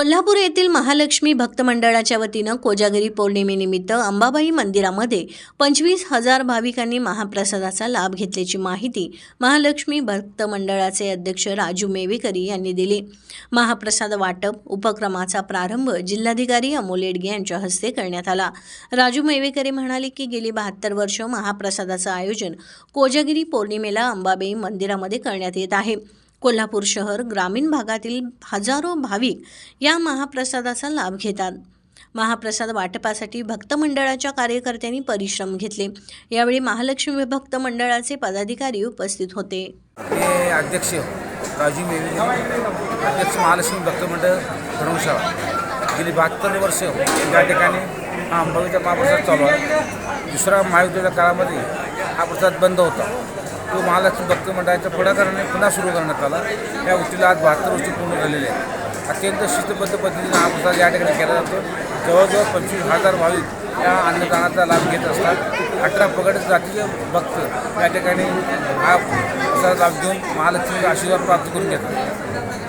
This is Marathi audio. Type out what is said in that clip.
कोल्हापूर येथील महालक्ष्मी भक्त मंडळाच्या वतीनं कोजागिरी पौर्णिमेनिमित्त अंबाबाई मंदिरामध्ये पंचवीस हजार भाविकांनी महाप्रसादाचा लाभ घेतल्याची माहिती महालक्ष्मी भक्त मंडळाचे अध्यक्ष राजू मेवेकरी यांनी दिली. महाप्रसाद वाटप उपक्रमाचा प्रारंभ जिल्हाधिकारी अमोल येडगे यांच्या हस्ते करण्यात आला. राजू मेवेकरी म्हणाले की गेली बहात्तर वर्ष महाप्रसादाचं आयोजन कोजागिरी पौर्णिमेला अंबाबाई मंदिरामध्ये करण्यात येत आहे. कोल्हापूर शहर ग्रामीण भागातील हजारो भाविक या महाप्रसादाचा लाभ घेतात. महाप्रसाद वाटपासाठी भक्त मंडळाच्या कार्यकर्त्यांनी परिश्रम घेतले. यावेळी महालक्ष्मी भक्त मंडळाचे पदाधिकारी उपस्थित होते. अध्यक्ष राजू मेवी अध्यक्ष महालक्ष्मी भक्त मंडळ धर्मशाळा. गेली बहात्तर वर्ष या ठिकाणी हा अंबाबाईचा महाप्रसाद चालू आहे. दुसरा महायुद्धाच्या काळामध्ये हा प्रसाद बंद होता. तो महालक्ष्मी भक्त मंडळाच्या पुढाकाराने पुन्हा सुरू करण्यात आला. या गोष्टीला आज बहात्तर वर्ष पूर्ण झालेले आहेत अत्यंत शिस्तबद्ध पद्धतीने हा प्रसाद या ठिकाणी केला जातो. जवळजवळ पंचवीस हजार भाविक या अन्नदानाचा लाभ घेत असतात. अठरा पगड जातीचे भक्त या ठिकाणी हा प्रसाद लाभ घेऊन महालक्ष्मीचा आशीर्वाद प्राप्त करून घेतात.